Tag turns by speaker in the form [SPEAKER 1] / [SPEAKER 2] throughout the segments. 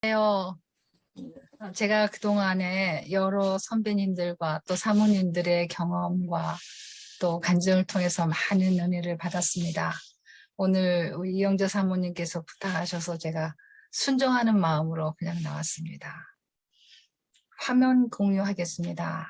[SPEAKER 1] 안녕하세요. 제가 그동안에 여러 선배님들과 또 사모님들의 경험과 또 간증을 통해서 많은 은혜를 받았습니다. 오늘 이영재 사모님께서 부탁하셔서 제가 순종하는 마음으로 그냥 나왔습니다. 화면 공유하겠습니다.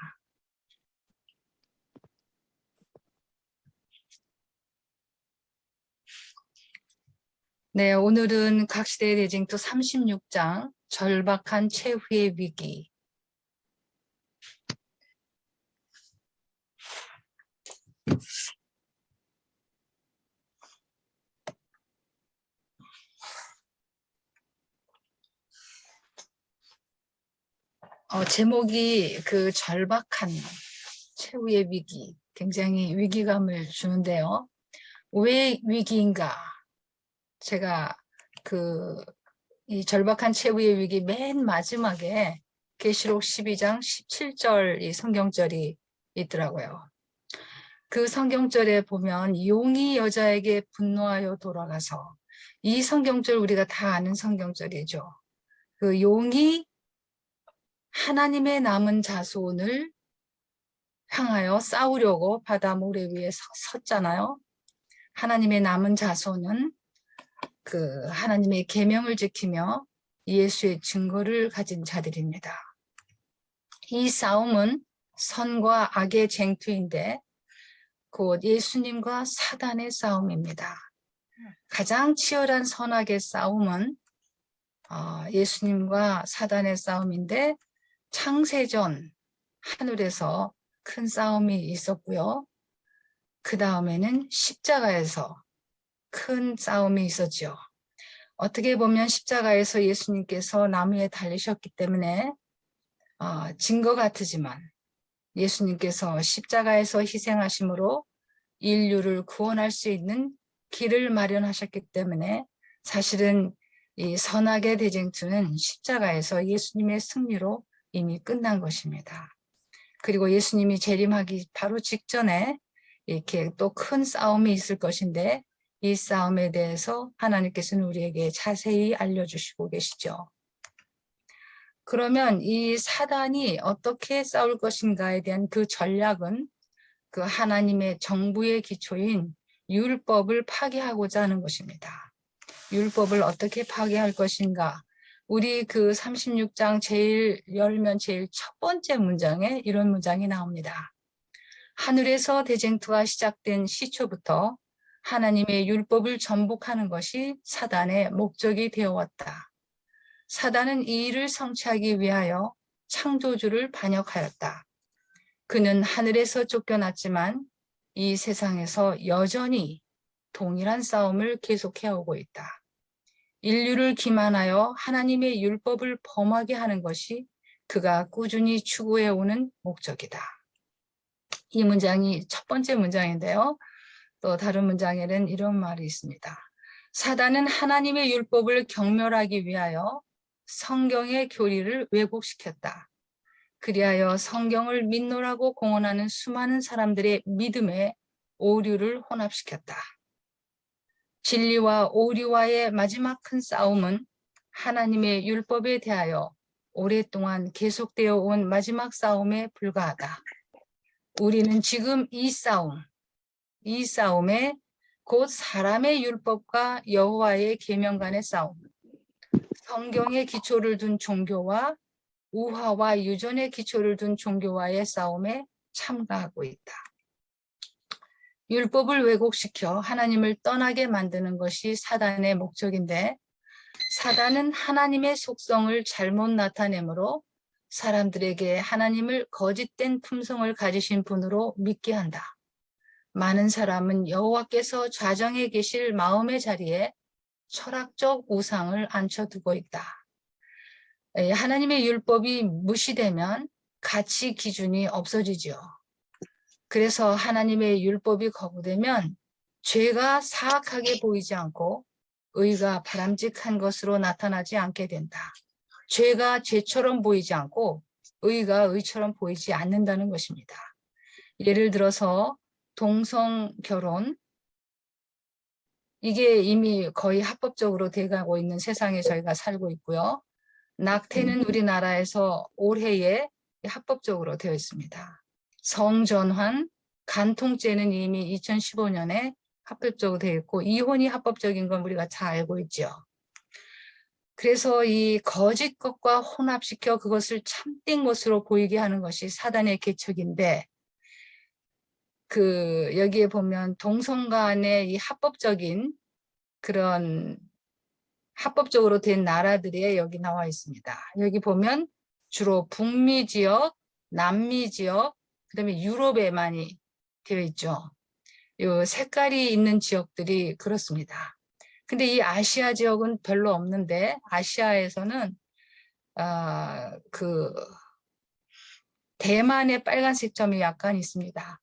[SPEAKER 1] 네, 오늘은 각 시대의 대징투 36장 절박한 최후의 위기 어, 제목이 그 절박한 최후의 위기 굉장히 위기감을 주는데요. 왜 위기인가? 제가 그 이 절박한 최후의 위기 맨 마지막에 계시록 12장 17절 이 성경절이 있더라고요. 그 성경절에 보면 용이 여자에게 분노하여 돌아가서 이 성경절 우리가 다 아는 성경절이죠. 그 용이 하나님의 남은 자손을 향하여 싸우려고 바다 모래 위에 서, 섰잖아요. 하나님의 남은 자손은 그 하나님의 계명을 지키며 예수의 증거를 가진 자들입니다. 이 싸움은 선과 악의 쟁투인데 곧 예수님과 사단의 싸움입니다. 가장 치열한 선악의 싸움은 어, 예수님과 사단의 싸움인데 창세전 하늘에서 큰 싸움이 있었고요. 그 다음에는 십자가에서 큰 싸움이 있었죠. 어떻게 보면 십자가에서 예수님께서 나무에 달리셨기 때문에 어, 진것 같으지만 예수님께서 십자가에서 희생하심으로 인류를 구원할 수 있는 길을 마련하셨기 때문에 사실은 이 선악의 대쟁투는 십자가에서 예수님의 승리로 이미 끝난 것입니다. 그리고 예수님이 재림하기 바로 직전에 이렇게 또 큰 싸움이 있을 것인데 이 싸움에 대해서 하나님께서는 우리에게 자세히 알려주시고 계시죠. 그러면 이 사단이 어떻게 싸울 것인가에 대한 그 전략은 그 하나님의 정부의 기초인 율법을 파괴하고자 하는 것입니다. 율법을 어떻게 파괴할 것인가? 우리 그 36장 제일 열면 제일 첫 번째 문장에 이런 문장이 나옵니다. 하늘에서 대쟁투가 시작된 시초부터 하나님의 율법을 전복하는 것이 사단의 목적이 되어왔다. 사단은 이 일을 성취하기 위하여 창조주를 반역하였다. 그는 하늘에서 쫓겨났지만 이 세상에서 여전히 동일한 싸움을 계속해오고 있다. 인류를 기만하여 하나님의 율법을 범하게 하는 것이 그가 꾸준히 추구해오는 목적이다. 이 문장이 첫 번째 문장인데요. 또 다른 문장에는 이런 말이 있습니다. 사단은 하나님의 율법을 경멸하기 위하여 성경의 교리를 왜곡시켰다. 그리하여 성경을 믿노라고 공언하는 수많은 사람들의 믿음에 오류를 혼합시켰다. 진리와 오류와의 마지막 큰 싸움은 하나님의 율법에 대하여 오랫동안 계속되어 온 마지막 싸움에 불과하다. 우리는 지금 이 싸움, 이 싸움에 곧 사람의 율법과 여호와의 계명 간의 싸움, 성경의 기초를 둔 종교와 우화와 유전의 기초를 둔 종교와의 싸움에 참가하고 있다. 율법을 왜곡시켜 하나님을 떠나게 만드는 것이 사단의 목적인데 사단은 하나님의 속성을 잘못 나타내므로 사람들에게 하나님을 거짓된 품성을 가지신 분으로 믿게 한다. 많은 사람은 여호와께서 좌정에 계실 마음의 자리에 철학적 우상을 앉혀두고 있다. 하나님의 율법이 무시되면 가치 기준이 없어지죠. 그래서 하나님의 율법이 거부되면 죄가 사악하게 보이지 않고 의가 바람직한 것으로 나타나지 않게 된다. 죄가 죄처럼 보이지 않고 의가 의처럼 보이지 않는다는 것입니다. 예를 들어서 동성 결혼 이게 이미 거의 합법적으로 돼가고 있는 세상에 저희가 살고 있고요. 낙태는 우리나라에서 올해에 합법적으로 되어 있습니다. 성전환, 간통죄는 이미 2015년에 합법적으로 되어 있고 이혼이 합법적인 건 우리가 잘 알고 있죠. 그래서 이 거짓 것과 혼합시켜 그것을 참된 것으로 보이게 하는 것이 사단의 개척인데 그 여기에 보면 동성 간의 이 합법적인 그런 합법적으로 된 나라들이 여기 나와 있습니다. 여기 보면 주로 북미 지역, 남미 지역, 그다음에 유럽에 많이 되어 있죠. 요 색깔이 있는 지역들이 그렇습니다. 근데 이 아시아 지역은 별로 없는데 아시아에서는 아, 그 대만의 빨간색 점이 약간 있습니다.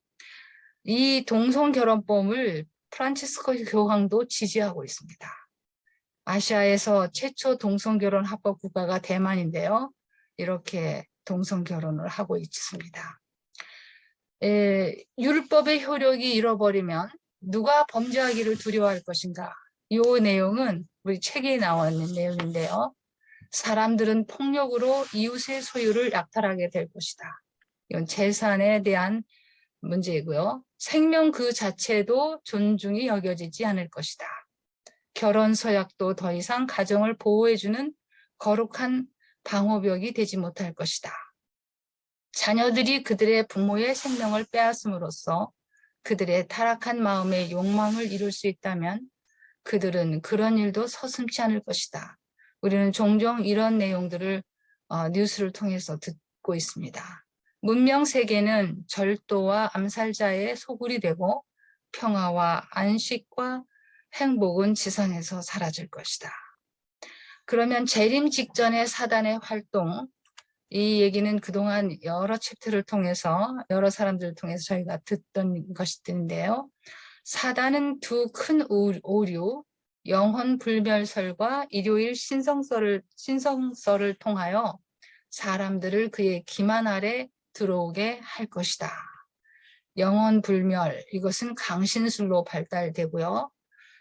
[SPEAKER 1] 이 동성 결혼법을 프란치스코 교황도 지지하고 있습니다. 아시아에서 최초 동성 결혼 합법 국가가 대만인데요. 이렇게 동성 결혼을 하고 있습니다. 에, 율법의 효력이 잃어버리면 누가 범죄하기를 두려워할 것인가? 이 내용은 우리 책에 나와 있는 내용인데요. 사람들은 폭력으로 이웃의 소유를 약탈하게 될 것이다. 이건 재산에 대한 문제이고요. 생명 그 자체도 존중이 여겨지지 않을 것이다. 결혼 서약도 더 이상 가정을 보호해주는 거룩한 방호벽이 되지 못할 것이다. 자녀들이 그들의 부모의 생명을 빼앗음으로써 그들의 타락한 마음의 욕망을 이룰 수 있다면 그들은 그런 일도 서슴지 않을 것이다. 우리는 종종 이런 내용들을 어, 뉴스를 통해서 듣고 있습니다. 문명 세계는 절도와 암살자의 소굴이 되고 평화와 안식과 행복은 지상에서 사라질 것이다. 그러면 재림 직전의 사단의 활동, 이 얘기는 그동안 여러 챕터를 통해서 여러 사람들을 통해서 저희가 듣던 것인데요. 사단은 두 큰 오류, 영혼 불멸설과 일요일 신성설을, 신성설을 통하여 사람들을 그의 기만 아래 들어오게 할 것이다. 영혼 불멸, 이것은 강신술로 발달되고요.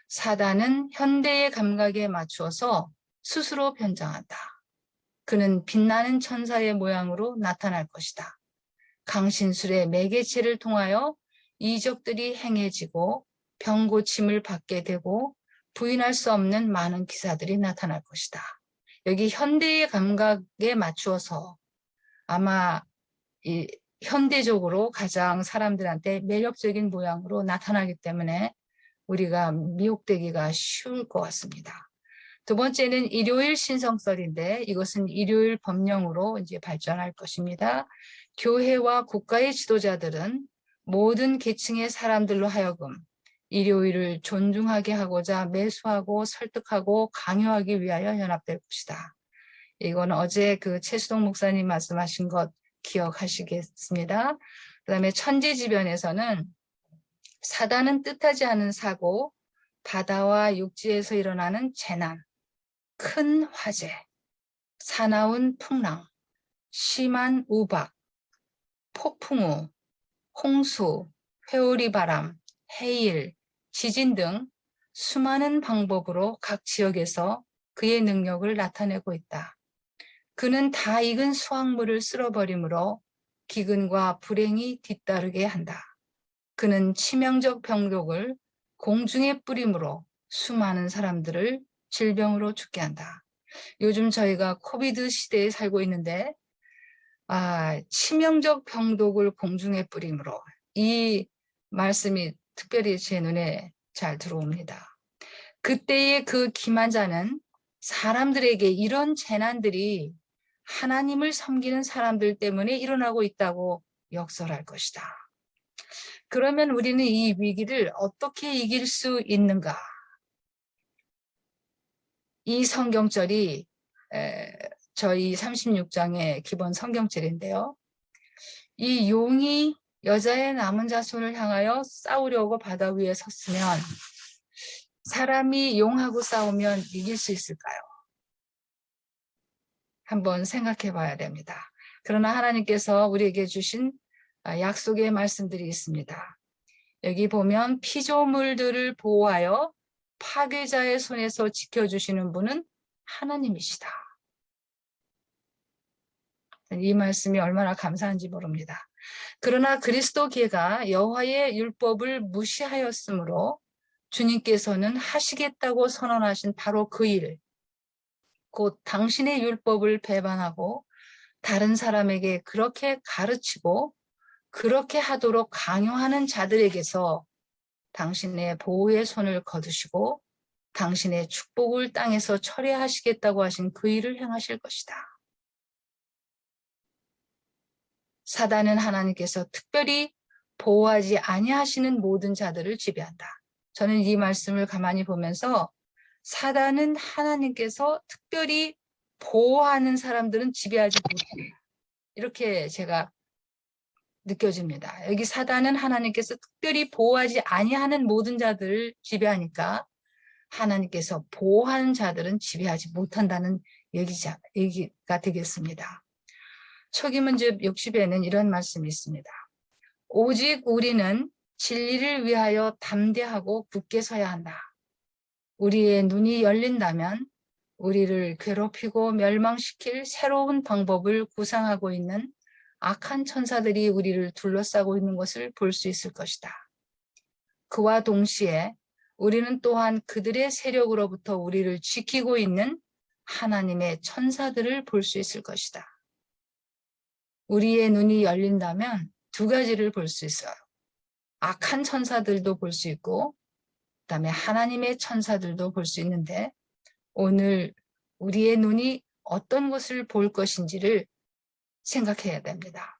[SPEAKER 1] 사단은 현대의 감각에 맞추어서 스스로 변장한다. 그는 빛나는 천사의 모양으로 나타날 것이다. 강신술의 매개체를 통하여 이적들이 행해지고 병고침을 받게 되고 부인할 수 없는 많은 기사들이 나타날 것이다. 여기 현대의 감각에 맞추어서 아마 이 현대적으로 가장 사람들한테 매력적인 모양으로 나타나기 때문에 우리가 미혹되기가 쉬울 것 같습니다. 두 번째는 일요일 신성설인데 이것은 일요일 법령으로 이제 발전할 것입니다. 교회와 국가의 지도자들은 모든 계층의 사람들로 하여금 일요일을 존중하게 하고자 매수하고 설득하고 강요하기 위하여 연합될 것이다. 이건 어제 그 최수동 목사님 말씀하신 것 기억하시겠습니다. 그 다음에 천재지변에서는 사단은 뜻하지 않은 사고, 바다와 육지에서 일어나는 재난, 큰 화재, 사나운 풍랑, 심한 우박, 폭풍우, 홍수, 회오리 바람, 해일, 지진 등 수많은 방법으로 각 지역에서 그의 능력을 나타내고 있다. 그는 다 익은 수확물을 쓸어버리므로 기근과 불행이 뒤따르게 한다. 그는 치명적 병력을 공중에 뿌림으로 수많은 사람들을 질병으로 죽게 한다. 요즘 저희가 코비드 시대에 살고 있는데 아, 치명적 병독을 공중에 뿌림으로 이 말씀이 특별히 제 눈에 잘 들어옵니다. 그때의 그 기만자는 사람들에게 이런 재난들이 하나님을 섬기는 사람들 때문에 일어나고 있다고 역설할 것이다. 그러면 우리는 이 위기를 어떻게 이길 수 있는가? 이 성경절이 저희 36장의 기본 성경절인데요. 이 용이 여자의 남은 자손을 향하여 싸우려고 바다 위에 섰으면 사람이 용하고 싸우면 이길 수 있을까요? 한번 생각해 봐야 됩니다. 그러나 하나님께서 우리에게 주신 아, 약속의 말씀들이 있습니다. 여기 보면 피조물들을 보호하여 파괴자의 손에서 지켜주시는 분은 하나님이시다. 이 말씀이 얼마나 감사한지 모릅니다. 그러나 그리스도계가 여호와의 율법을 무시하였으므로 주님께서는 하시겠다고 선언하신 바로 그 일, 곧 당신의 율법을 배반하고 다른 사람에게 그렇게 가르치고 그렇게 하도록 강요하는 자들에게서 당신의 보호의 손을 거두시고 당신의 축복을 땅에서 철회하시겠다고 하신 그 일을 행하실 것이다. 사단은 하나님께서 특별히 보호하지 아니하시는 모든 자들을 지배한다. 저는 이 말씀을 가만히 보면서 사단은 하나님께서 특별히 보호하는 사람들은 지배하지 못한다. 이렇게 제가 느껴집니다. 여기 사단은 하나님께서 특별히 보호하지 아니하는 모든 자들을 지배하니까 하나님께서 보호하는 자들은 지배하지 못한다는 얘기자, 얘기가 되겠습니다. 초기문제 60에는 이런 말씀이 있습니다. 오직 우리는 진리를 위하여 담대하고 굳게 서야 한다. 우리의 눈이 열린다면 우리를 괴롭히고 멸망시킬 새로운 방법을 구상하고 있는 악한 천사들이 우리를 둘러싸고 있는 것을 볼 수 있을 것이다. 그와 동시에 우리는 또한 그들의 세력으로부터 우리를 지키고 있는 하나님의 천사들을 볼 수 있을 것이다. 우리의 눈이 열린다면 두 가지를 볼 수 있어요. 악한 천사들도 볼 수 있고 그다음에 하나님의 천사들도 볼 수 있는데 오늘 우리의 눈이 어떤 것을 볼 것인지를 생각해야 됩니다.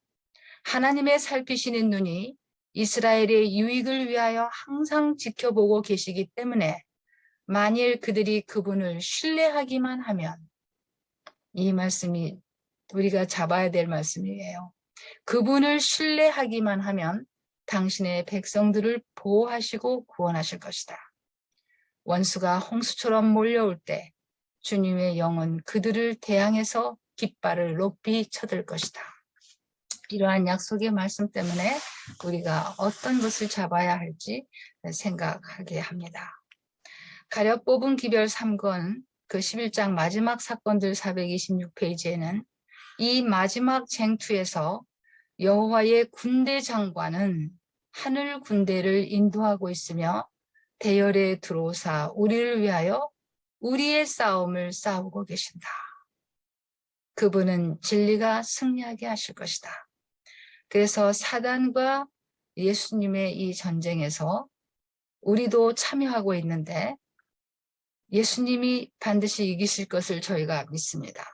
[SPEAKER 1] 하나님의 살피시는 눈이 이스라엘의 유익을 위하여 항상 지켜보고 계시기 때문에 만일 그들이 그분을 신뢰하기만 하면 이 말씀이 우리가 잡아야 될 말씀이에요. 그분을 신뢰하기만 하면 당신의 백성들을 보호하시고 구원하실 것이다. 원수가 홍수처럼 몰려올 때 주님의 영은 그들을 대항해서 깃발을 높이 쳐들 것이다. 이러한 약속의 말씀 때문에 우리가 어떤 것을 잡아야 할지 생각하게 합니다. 가려 뽑은 기별 3권 그 11장 마지막 사건들 426페이지에는 이 마지막 쟁투에서 여호와의 군대 장관은 하늘 군대를 인도하고 있으며 대열에 들어오사 우리를 위하여 우리의 싸움을 싸우고 계신다. 그분은 진리가 승리하게 하실 것이다. 그래서 사단과 예수님의 이 전쟁에서 우리도 참여하고 있는데 예수님이 반드시 이기실 것을 저희가 믿습니다.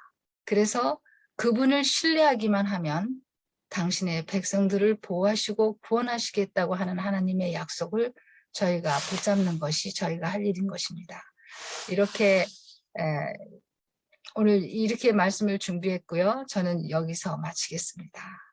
[SPEAKER 1] 그래서 그분을 신뢰하기만 하면 당신의 백성들을 보호하시고 구원하시겠다고 하는 하나님의 약속을 저희가 붙잡는 것이 저희가 할 일인 것입니다. 이렇게 오늘 이렇게 말씀을 준비했고요. 저는 여기서 마치겠습니다.